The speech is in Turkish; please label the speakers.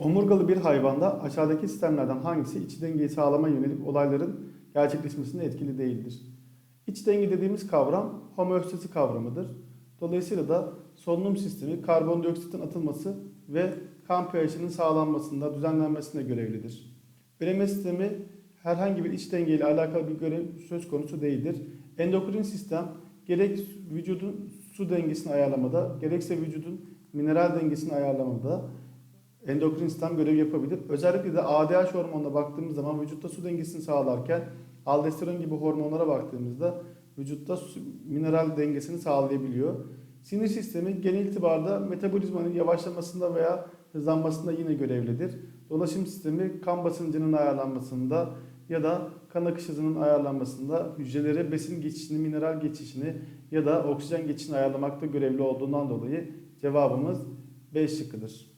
Speaker 1: Omurgalı bir hayvanda aşağıdaki sistemlerden hangisi iç dengeyi sağlamaya yönelik olayların gerçekleşmesinde etkili değildir? İç denge dediğimiz kavram homeostasi kavramıdır. Dolayısıyla da solunum sistemi karbondioksitin atılması ve kan pH'inin sağlanmasında, düzenlenmesinde görevlidir. Üreme sistemi herhangi bir iç denge ile alakalı bir görev söz konusu değildir. Endokrin sistem gerek vücudun su dengesini ayarlamada, gerekse vücudun mineral dengesini ayarlamada endokrin sistem görev yapabilir. Özellikle de ADH hormonuna baktığımız zaman vücutta su dengesini sağlarken aldosteron gibi hormonlara baktığımızda vücutta su, mineral dengesini sağlayabiliyor. Sinir sistemi genel itibarda metabolizmanın yavaşlamasında veya hızlanmasında yine görevlidir. Dolaşım sistemi kan basıncının ayarlanmasında ya da kan akış hızının ayarlanmasında hücrelere besin geçişini, mineral geçişini ya da oksijen geçişini ayarlamakta görevli olduğundan dolayı cevabımız B şıkkıdır.